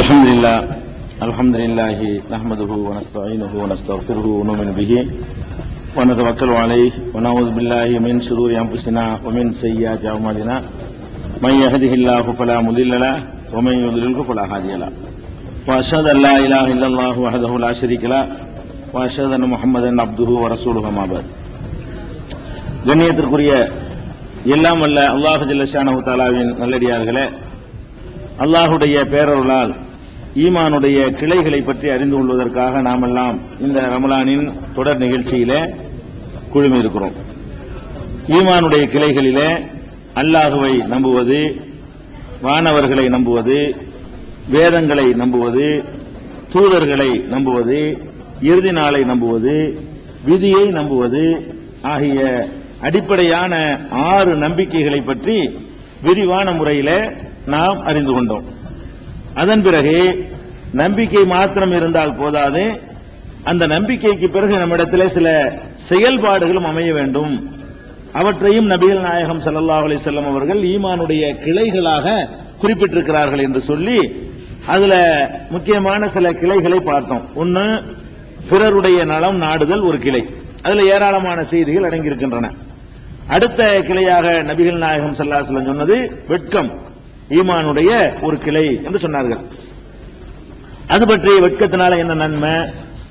الحمد لله الحمد لله نحمده ونستعينه ونستغفره ونؤمن به ونتوكل عليه ونعوذ بالله من شرور انفسنا ومن سيئات اعمالنا من يهده الله فلا مضل له ومن يضلله فلا هادي له واشهد ان لا اله الا الله وحده لا شريك له واشهد ان محمدا عبده ورسوله ما بعد கண்ணியத்திற்குரிய எல்லாம் வல்ல அல்லாஹு ஜல்லஷானஹு தாலாவின் நல்லடியார்களே அல்லாஹுடைய பேரருளால் ஈமானுடைய கிளைகளை பற்றி அறிந்து கொள்வதற்காக நாமெல்லாம் இந்த ரமலானின் தொடர் நிகழ்ச்சியில குழுமி இருக்கிறோம். ஈமானுடைய கிளைகளிலே அல்லாஹுவை நம்புவது வானவர்களை நம்புவது வேதங்களை நம்புவது தூதர்களை நம்புவது இறுதி நாளை நம்புவது விதியை நம்புவது ஆகிய அடிப்படையான ஆறு நம்பிக்கைகளை பற்றி விரிவான முறையில நாம் அறிந்து கொண்டோம். அதன் பிறகு நம்பிக்கை மாத்திரம் இருந்தால் போதாது. அந்த நம்பிக்கைக்கு பிறகு நம்மிடத்திலே சில செயல்பாடுகளும் அமைய வேண்டும். அவற்றையும் நபிகள் நாயகம் சல்லா அலைஹி அவர்கள் ஈமானுடைய கிளைகளாக குறிப்பிட்டிருக்கிறார்கள் என்று சொல்லி அதுல முக்கியமான சில கிளைகளை பார்த்தோம். ஒன்னு பிறருடைய நலம் நாடுதல் ஒரு கிளை. அதுல ஏராளமான செய்திகள் அடங்கியிருக்கின்றன. அடுத்த கிளையாக நபிகள் நாயகம் ஸல்லல்லாஹு சொன்னது வெட்கம். ஈமானுடைய ஒரு கிளை என்று சொன்னார்கள். அது பற்றி வெட்கத்தினால என்ன நன்மை?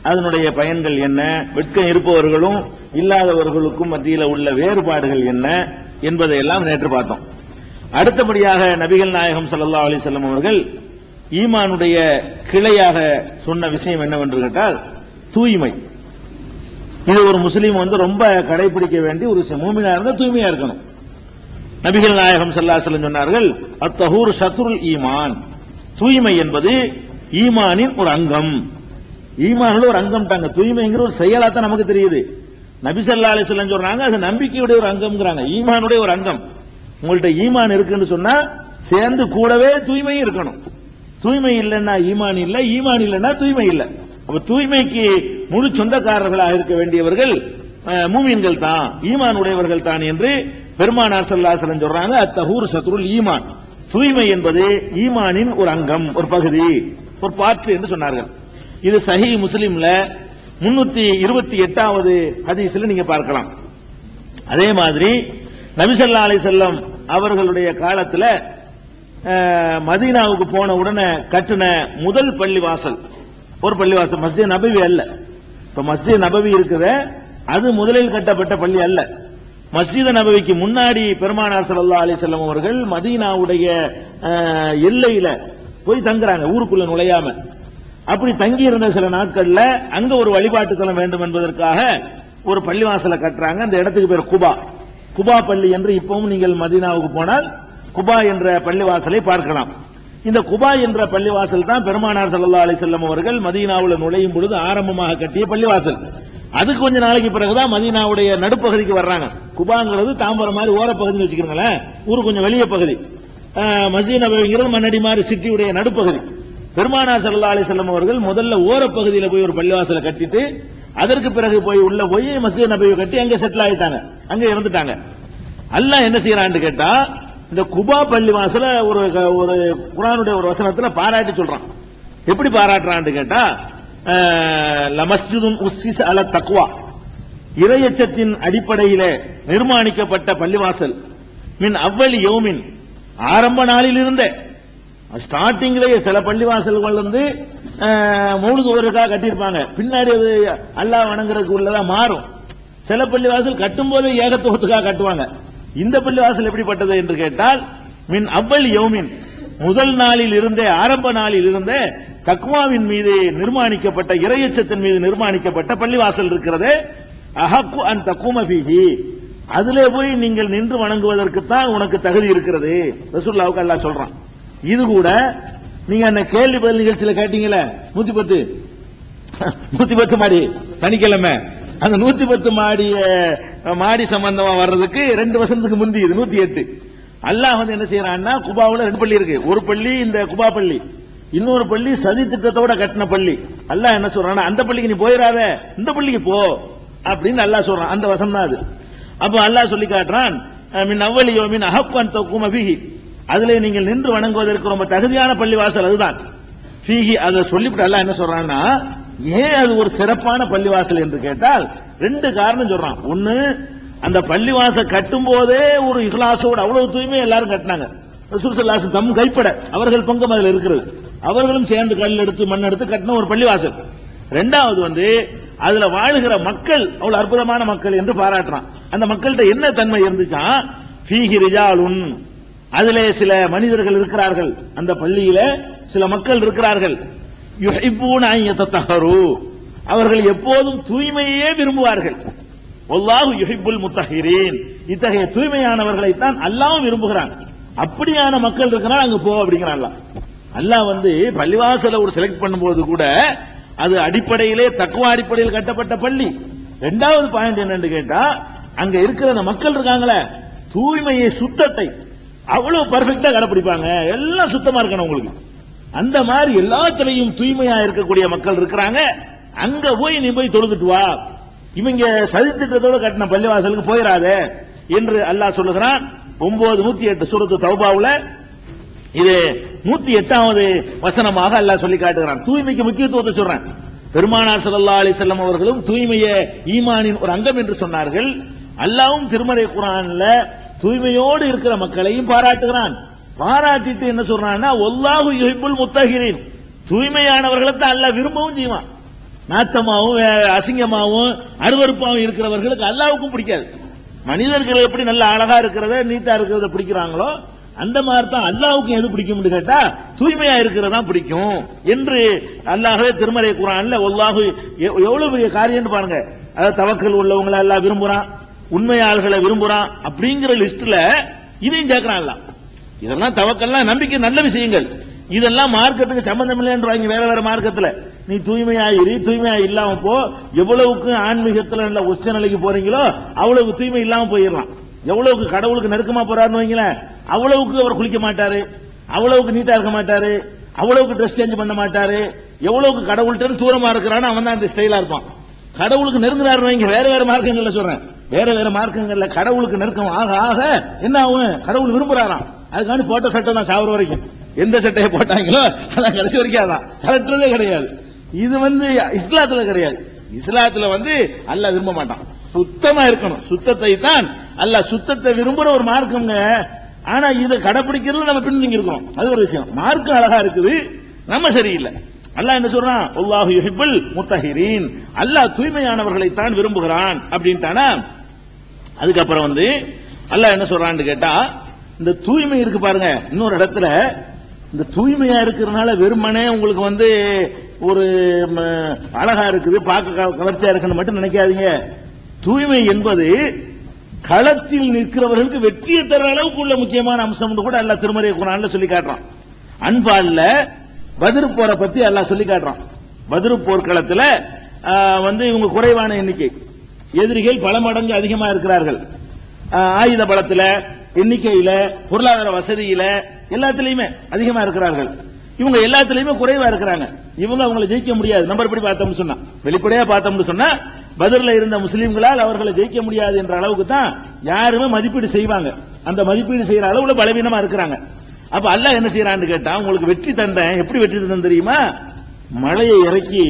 அதனுடைய பயன்கள் என்ன? வெட்கம் இருப்பவர்களும் இல்லாதவர்களுக்கும் மத்தியில் உள்ள வேறுபாடுகள் என்ன என்பதை எல்லாம் நேற்று பார்த்தோம். அடுத்தபடியாக நபிகள் நாயகம் சல்லா அலைஹி வஸல்லம் அவர்கள் ஈமானுடைய கிளையாக சொன்ன விஷயம் என்னவென்று கேட்டால் தூய்மை. இது ஒரு முஸ்லீம் வந்து ரொம்ப கடைபிடிக்க வேண்டிய ஒரு விஷயம். மூமினா இருந்தால் தூய்மையா இருக்கணும். நபிகள் நாயகம் செல்லாசலம் சொன்னார்கள் அத்தஹூர் சத்ருல் ஈமான். தூய்மை என்பது ஈமானின் ஒரு அங்கம். ஈமானில் ஒரு அங்கம் தாங்க தூய்மைங்கிற ஒரு செயலா தான் நமக்கு தெரியுது. நபி ஸல்லல்லாஹு அலைஹி வஸல்லம் சொல்றாங்க அது நம்பிக்கையுடைய ஒரு அங்கம்ங்கிறாங்க. ஈமானுடைய ஒரு அங்கம். உங்கள்கிட்ட ஈமான் இருக்குன்னு சொன்னா சேர்ந்து கூடவே தூய்மையும் இருக்கணும். தூய்மை இல்லைன்னா ஈமான் இல்லை ஈமான் இல்லைன்னா தூய்மை இல்லை. அப்ப தூய்மைக்கு முழு சொந்தக்காரர்களாக இருக்க வேண்டியவர்கள் அஹ், மூமின்கள் தான் ஈமான் உடையவர்கள் தான் என்று பெருமானார் ஸல்லல்லாஹு சொல்றாங்க அத்தஹூர் சத்ருல் ஈமான். தூய்மை என்பது ஈமானின் ஒரு அங்கம் ஒரு பகுதி ஒரு பார்ட் என்று சொன்னார்கள். இது சஹி முஸ்லிம்ல முன்னூத்தி இருபத்தி எட்டாவது ஹதீஸ்ல நீங்க பார்க்கலாம். அதே மாதிரி நபிசல்லா அலி செல்லம் அவர்களுடைய காலத்துல மதீனாவுக்கு போன உடனே கட்டின முதல் பள்ளிவாசல் ஒரு பள்ளிவாசல் மஸ்ஜித் நபவி அல்ல. இப்ப மஸ்ஜித் நபவி இருக்குத அது முதலில் கட்டப்பட்ட பள்ளி அல்ல. மஸ்ஜித நபவிக்கு முன்னாடி பெருமானார் சல்லா அலைஹி அவர்கள் மதீனாவுடைய எல்லையில போய் தங்குறாங்க ஊருக்குள்ள நுழையாம. அப்படி தங்கி இருந்த சில நாட்கள்ல அங்க ஒரு வழிபாட்டு தலம் வேண்டும் என்பதற்காக ஒரு பள்ளிவாசலை கட்டுறாங்க. அந்த இடத்துக்கு பேர் குபா. குபா பள்ளி என்று இப்பவும் நீங்கள் மதீனாவுக்கு போனால் குபா என்ற பள்ளிவாசலை பார்க்கலாம். இந்த குபா என்ற பள்ளிவாசல் தான் பெருமானார் சல்லா அலைஹி வஸல்லம் அவர்கள் மதீனாவில் நுழையும் பொழுது ஆரம்பமாக கட்டிய பள்ளிவாசல். அது கொஞ்ச நாளைக்கு பிறகுதான் மதீனாவுடைய நடுப்பகுதிக்கு வர்றாங்க. குபாங்கிறது தாம்பரம் மாதிரி ஓரப்பகுதின்னு வச்சுக்கிறீங்களேன் ஊர் கொஞ்சம் வெளிய பகுதி. அஹ், மஸ்ஜித் நபவிங்கிறது மண்ணடி மாதிரி சிட்டியுடைய நடுப்பகுதி. பெருமானார் சல்லா அலைஹி அவர்கள் முதல்ல ஓரப்பகுதியில் போய் ஒரு பள்ளிவாசலை கட்டிட்டு அதற்கு பிறகு போய் உள்ள போய் மஸ்ஜித் நபியை கட்டி அங்க செட்டில் ஆயிட்டாங்க. அங்க இருந்துட்டாங்க அல்லாஹ் என்ன செய்யறான்னு கேட்டா இந்த குபா பள்ளிவாசல ஒரு ஒரு குரானுடைய ஒரு வசனத்துல பாராட்டி சொல்றான். எப்படி பாராட்டுறான்னு கேட்டா லமஸ்ஜிதும் உஸ்ஸிஸ் அல தக்வா. இரையச்சத்தின் அடிப்படையிலே நிர்மாணிக்கப்பட்ட பள்ளிவாசல். மின் அவ்வளி யோமின். ஆரம்ப நாளில் இருந்தே ஸ்டார்டிங்லேயே சில பள்ளிவாசல்கள் வந்து அஹ், மௌலுது கட்டியிருப்பாங்க. பின்னாடி அது அல்லாஹ் வணங்குறதுக்கு உள்ளதான் மாறும். சில பள்ளிவாசல் கட்டும் போதே ஏகத்துவத்துக்காக கட்டுவாங்க. இந்த பள்ளிவாசல் எப்படிப்பட்டது என்று கேட்டால் மின் அவ்வள் யோமின். முதல் நாளில் இருந்தே ஆரம்ப நாளில் இருந்தே தக்வாவின் மீது நிர்மாணிக்கப்பட்ட இறையச்சத்தின் மீது நிர்மாணிக்கப்பட்ட பள்ளிவாசல் இருக்கிறது. அஹக்கு அன் தக்கும ஃபீஹி. அதிலே போய் நீங்கள் நின்று வணங்குவதற்கு தான் உனக்கு தகுதி இருக்கிறது. ரசூல்லாவுக்கு அல்லா சொல்றான். இது கூட நீங்க அந்த கேள்வி பதில் நிகழ்ச்சியில கேட்டீங்களே நூத்தி பத்து. நூத்தி பத்து மாடி. சனிக்கிழமை. அந்த நூத்தி பத்து மாடிய மாடி சம்பந்தமா வர்றதுக்கு ரெண்டு வருஷத்துக்கு முந்தி இது நூத்தி எட்டு. அல்லாஹ் வந்து என்ன செய்யறான்னா குபாவுல ரெண்டு பள்ளி இருக்கு. ஒரு பள்ளி இந்த குபா பள்ளி. இன்னொரு பள்ளி சதி திட்டத்தோட கட்டின பள்ளி. அல்லாஹ் என்ன சொல்றான்னா அந்த பள்ளிக்கு நீ போயிடாத இந்த பள்ளிக்கு போ. அப்படின்னு அல்லாஹ் சொல்றான். அந்த வசம் தான் அது. அப்போ அல்லாஹ் சொல்லி காட்டுறான் மின் அவ்வளியோ மின் அஹப்பான் தொக்கும் அபிஹி அதுல நீங்கள் நின்று வணங்குவதற்கு ரொம்ப தகுதியான பள்ளிவாசல் அதுதான். ஃபீஹி அதை சொல்லிவிட்டு அல்லாஹ் என்ன சொல்றான்னா ஏன் அது ஒரு சிறப்பான பள்ளிவாசல் என்று கேட்டால் ரெண்டு காரணம் சொல்றான். ஒன்னு அந்த பள்ளிவாசல் கட்டும் போதே ஒரு இஹ்லாசோடு அவ்வளவு தூய்மை எல்லாரும் கட்டினாங்க. ரசூல் தம் கைப்பட அவர்கள் பங்கம் அதில் இருக்கிறது. அவர்களும் சேர்ந்து கல் எடுத்து மண் எடுத்து கட்டின ஒரு பள்ளிவாசல். ரெண்டாவது வந்து அதுல வாழுகிற மக்கள் அவ்வளவு அற்புதமான மக்கள் என்று பாராட்டுறான். அந்த மக்கள்கிட்ட என்ன தன்மை இருந்துச்சா? பீகி ரிஜாலுன். அதிலே சில மனிதர்கள் இருக்கிறார்கள். அந்த பள்ளியில சில மக்கள் இருக்கிறார்கள். அவர்கள் எப்போதும் தூய்மையே விரும்புவார்கள். வல்லாஹு யுஹிப்புல் முத்தஹிரீன். இத்தகைய தூய்மையானவர்களைத்தான் அல்லாவும் விரும்புகிறான். அப்படியான மக்கள் இருக்கிறான் அங்க போ அப்படிங்கிறான் அல்லாஹ். வந்து பள்ளிவாசல ஒரு செலக்ட் பண்ணும்போது கூட அது அடிப்படையிலே தக்குவா அடிப்படையில் கட்டப்பட்ட பள்ளி. ரெண்டாவது பாயிண்ட் என்னன்னு கேட்டா அங்க இருக்கிற அந்த மக்கள் இருக்காங்களே தூய்மையை சுத்தத்தை. அவ்வளவு பர்ஃபெக்டா கடைப்பிடிப்பாங்க. எல்லாம் சுத்தமா இருக்கணும் உங்களுக்கு. அந்த மாதிரி எல்லாத்துலயும் தூய்மையா இருக்கக்கூடிய மக்கள் இருக்கிறாங்க. அங்க போய் நீ போய் தொழுதுட்டு வா. இவங்க சதித்திட்டத்தோடு கட்டின பள்ளிவாசலுக்கு போயிடாதே என்று அல்லாஹ் சொல்லுகிறான். ஒன்பது நூத்தி எட்டு சூரத்து தௌபாவுல இது நூத்தி எட்டாவது வசனமாக அல்லாஹ் சொல்லி காட்டுகிறான். தூய்மைக்கு முக்கியத்துவத்தை சொல்றேன். பெருமானார் சல்லா அலைஹி அவர்களும் தூய்மையை ஈமானின் ஒரு அங்கம் என்று சொன்னார்கள். அல்லாவும் திருமறை குரான்ல தூய்மையோடு இருக்கிற மக்களையும் பாராட்டுகிறான். பாராட்டிட்டு என்ன சொல்றான்னா ஒல்லாஹு யுஹிபுல் முத்தகிரின் தூய்மையானவர்களை தான் அல்லாஹ் விரும்பவும் செய்வான். நாத்தமாவும் அசிங்கமாவும் அருவருப்பாவும் இருக்கிறவர்களுக்கு அல்லாவுக்கும் பிடிக்காது. மனிதர்கள் எப்படி நல்ல அழகா இருக்கிறத நீட்டா இருக்கிறத பிடிக்கிறாங்களோ அந்த மாதிரி தான் அல்லாவுக்கும் எது பிடிக்கும்னு கேட்டா தூய்மையா இருக்கிறதா பிடிக்கும். என்று அல்லாஹே திருமலை குரான்ல ஒல்லாஹு எவ்வளவு பெரிய காரியம் பாருங்க. அதாவது தவக்கல் உள்ளவங்களை எல்லாம் விரும்புறான் உண்மையாளர்களை விரும்புறான் அப்படிங்கிற லிஸ்ட்ல இதையும் சேர்க்கிறான் அல்லாஹ். இதெல்லாம் தவக்கல்லாம் நம்பிக்கை நல்ல விஷயங்கள். இதெல்லாம் மார்க்கத்துக்கு சம்பந்தம் இல்லைன்றாங்க வேற வேற மார்க்கத்துல. நீ தூய்மையாயிரு தூய்மையா இல்லாம போ. எவ்வளவுக்கு ஆன்மீகத்துல நல்ல உச்ச நிலைக்கு போறீங்களோ அவ்வளவுக்கு தூய்மை இல்லாம போயிடலாம். எவ்வளவுக்கு கடவுளுக்கு நெருக்கமா போறாருன்னு வைங்களேன். அவ்வளவுக்கு அவர் குளிக்க மாட்டாரு அவ்வளவுக்கு நீட்டா இருக்க மாட்டாரு அவ்வளவுக்கு ட்ரெஸ் சேஞ்ச் பண்ண மாட்டாரு எவ்வளவுக்கு கடவுள்கிட்ட தூரமா இருக்கிறானோ அவன் தான் அந்த ஸ்டைலா இருப்பான். கடவுளுக்கு நெருங்குறாரு வைங்க வேற வேற மார்க்கங்கள்ல சொல்றேன். வேற வேற மார்க்கங்கள்ல கடவுளுக்கு நெருக்கம் ஆக ஆக என்ன ஆகும் கடவுள் விரும்புறாராம். அதுக்காண்டி போட்ட சட்டை தான் சாவர வரைக்கும். எந்த சட்டையை போட்டாங்களோ அதான் கடைசி வரைக்கும் அதான். கலட்டுறதே கிடையாது. இது வந்து இஸ்லாத்துல கிடையாது. இஸ்லாத்துல வந்து அல்ல விரும்ப மாட்டான். சுத்தமா இருக்கணும். சுத்தத்தை தான் அல்ல சுத்தத்தை விரும்புற ஒரு மார்க்கம்ங்க. ஆனா இதை கடைபிடிக்கிறதுல நம்ம பின்தங்கி இருக்கோம். அது ஒரு விஷயம். மார்க்கம் அழகா இருக்குது. நம்ம சரியில்லை. அல்லாஹ் என்ன சொல்றான்? அல்லாஹு யுஹிப்புல் முத்தஹிரீன். அல்லாஹ் தூய்மையானவர்களை தான் விரும்புகிறான் அப்படின்ட்டானா? அதுக்கப்புறம் வந்து அல்லாஹ் என்ன சொல்றான்னு கேட்டா இந்த தூய்மை இருக்கு பாருங்க. இன்னொரு இடத்துல இந்த தூய்மையா இருக்கிறதுனால வெறுமனே உங்களுக்கு வந்து ஒரு அழகா இருக்குது பார்க்க கவர்ச்சியா இருக்குன்னு மட்டும் நினைக்காதீங்க. தூய்மை என்பது களத்தில் நிற்கிறவர்களுக்கு வெற்றியை தர அளவுக்கு உள்ள முக்கியமான அம்சம் கூட அல்ல திருமறை குரான்ல சொல்லி காட்டுறான். அன்பால்ல பதிர் போரை பத்தி எல்லாம் சொல்லி காட்டுறான். பதிர் போர்க்களத்துல வந்து இவங்க குறைவான எண்ணிக்கை. எதிரிகள் பல மடங்கு அதிகமா இருக்கிறார்கள். ஆயுத பலத்துல எண்ணிக்கையில பொருளாதார வசதியில எல்லாத்துலயுமே அதிகமா இருக்கிறார்கள். இவங்க எல்லாத்துலயுமே குறைவா இருக்கிறாங்க. இவங்க அவங்களை ஜெயிக்க முடியாது. நம்பர் படி பார்த்தோம்னு சொன்னா வெளிப்படையா பார்த்தோம்னு சொன்னா பதிர்ல இருந்த முஸ்லீம்களால் அவர்களை ஜெயிக்க முடியாது என்ற அளவுக்கு தான் யாருமே மதிப்பீடு செய்வாங்க. அந்த மதிப்பீடு செய்யற அளவுல பலவீனமா இருக்கிறாங்க. அப்ப அல்லாஹ் என்ன செய்யறான்னு கேட்டா உங்களுக்கு வெற்றி தந்தேன். எப்படி வெற்றி தந்தேன் தெரியுமா? மழையை இறக்கி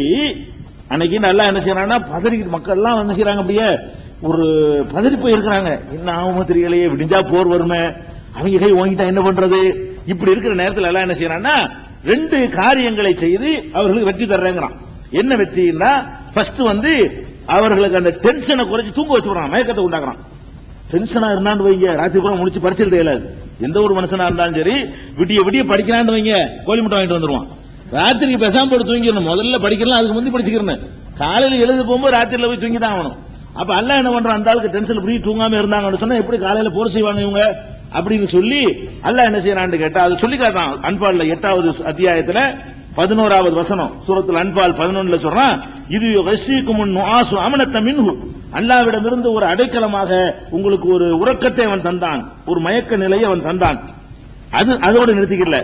அன்னைக்கு நல்லா என்ன செய்யறாங்கன்னா பதறிக்கிட்டு மக்கள் எல்லாம் என்ன செய்யறாங்க அப்படியே ஒரு பதறி போய் இருக்கிறாங்க. என்ன ஆகுமோ தெரியலையே விடிஞ்சா போர் வருமே. அவங்க கை வாங்கிட்டா என்ன பண்றது? இப்படி இருக்கிற நேரத்தில் எல்லாம் என்ன செய்யறான்னா ரெண்டு காரியங்களை செய்து அவர்களுக்கு வெற்றி தர்றேங்கிறான். என்ன வெற்றின்னா ஃபர்ஸ்ட் வந்து அவர்களுக்கு அந்த டென்ஷனை குறைச்சு தூங்க வச்சுக்கிறான் மயக்கத்தை உண்டாக்குறான். டென்ஷனா இருந்தான்னு வைங்க ராத்திரி கூட முடிச்சு பரிசல் இயலாது எந்த ஒரு மனுஷனா இருந்தாலும் சரி விடிய விடிய படிக்கிறான்னு வைங்க கோழி முட்டை வாங்கிட்டு வந்துருவான். ராத்திரிக்கு பெசாம போட்டு தூங்கிடணும். முதல்ல படிக்கலாம் அதுக்கு முந்தி படிச்சுக்கிறேன் காலையில் எழுந்து போகும்போது ராத்திரில போய் தூங்கி தான் ஆகணும். அப்ப அல்ல என்ன பண்றான்? அந்த ஆளுக்கு டென்ஷன் இப்படி தூங்காம இருந்தாங்கன்னு சொன்னா எப்படி காலையில போர் செய்வாங்க இவங்க? அப்படின்னு சொல்லி அல்லாஹ் என்ன செய்யறான்னு கேட்டா அது சொல்லி காட்டான் அன்பால்ல எட்டாவது அத்தியாயத்துல பதினோராவது வசனம் சூரத்தில் அன்பால் பதினொன்னுல சொல்றான் இது வசிக்கும் நுஆசு அமனத்த மின்ஹு. அல்லாவிடமிருந்து ஒரு அடைக்கலமாக உங்களுக்கு ஒரு உறக்கத்தை அவன் தந்தான் ஒரு மயக்க நிலையை அவன் தந்தான். அது அதோடு நிறுத்திக்கல.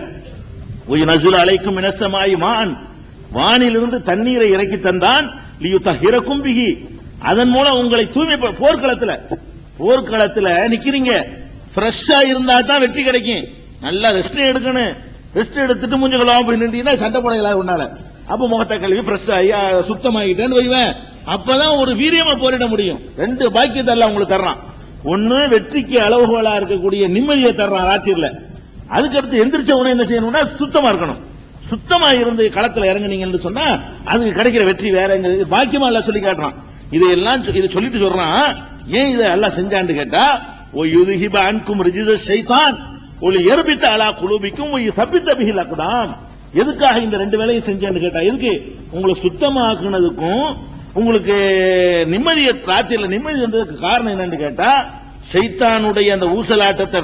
நசுல அலைக்கும் இனசமாய் மான் வானிலிருந்து தண்ணீரை இறக்கி தந்தான் லியு ஹிரக்கும் பிகி அதன் மூலம் உங்களை தூய்மை போர்க்களத்தில் போர்க்களத்தில் நிக்கிறீங்க. ஃப்ரெஷ்ஷா இருந்தா தான் வெற்றி கிடைக்கும். நல்லா ரெஸ்ட் எடுக்கணும். ரெஸ்ட் எடுத்துட்டு மூஞ்ச கழுவாம போய் நின்றீங்கன்னா சண்டை போட எல்லாரும் உன்னால. அப்ப முகத்தை கழுவி ஃப்ரெஷ் ஆகி சுத்தமாகிட்டேன்னு வைவேன். அப்பதான் ஒரு வீரியமா போரிட முடியும். ரெண்டு பாக்கியத்தை எல்லாம் உங்களுக்கு தர்றான். ஒண்ணு வெற்றிக்கு அளவுகோலா இருக்கக்கூடிய நிம்மதியை தர்றான் ராத்திரில அதுக்கடுத்து எந்திரிச்ச உடனே என்ன செய்யணும்னா சுத்தமா இருக்கணும். சுத்தமா இருந்து களத்துல இறங்குனீங்கன்னு சொன்னா அதுக்கு கிடைக்கிற வெற்றி வேறங்கிறது பாக்கியமா எல்லாம் சொல்லி காட்டுறான். இதையெல்லாம் இதை சொல்லிட்டு சொல்றான் ஏன் இதை எல்லாம் செஞ்சான்னு கேட்டா ஓ யுதுஹிப அன்கும் ரிஜித செய்தான் ஒளி எர்பித்த அலா குலூபிக்கும் தப்பித்த பிகில் அக்தாம் எதுக்காக இந்த ரெண்டு வேலையும் செஞ்சேன்னு கேட்டா எதுக்கு? உங்களை சுத்தமாக்குனதுக்கும் உங்களுக்கு நிம்மதியை ராத்திரில நிம்மதி வந்ததுக்கு காரணம் என்னன்னு கேட்டா சைத்தானுடைய அந்த ஊசலாட்டத்தை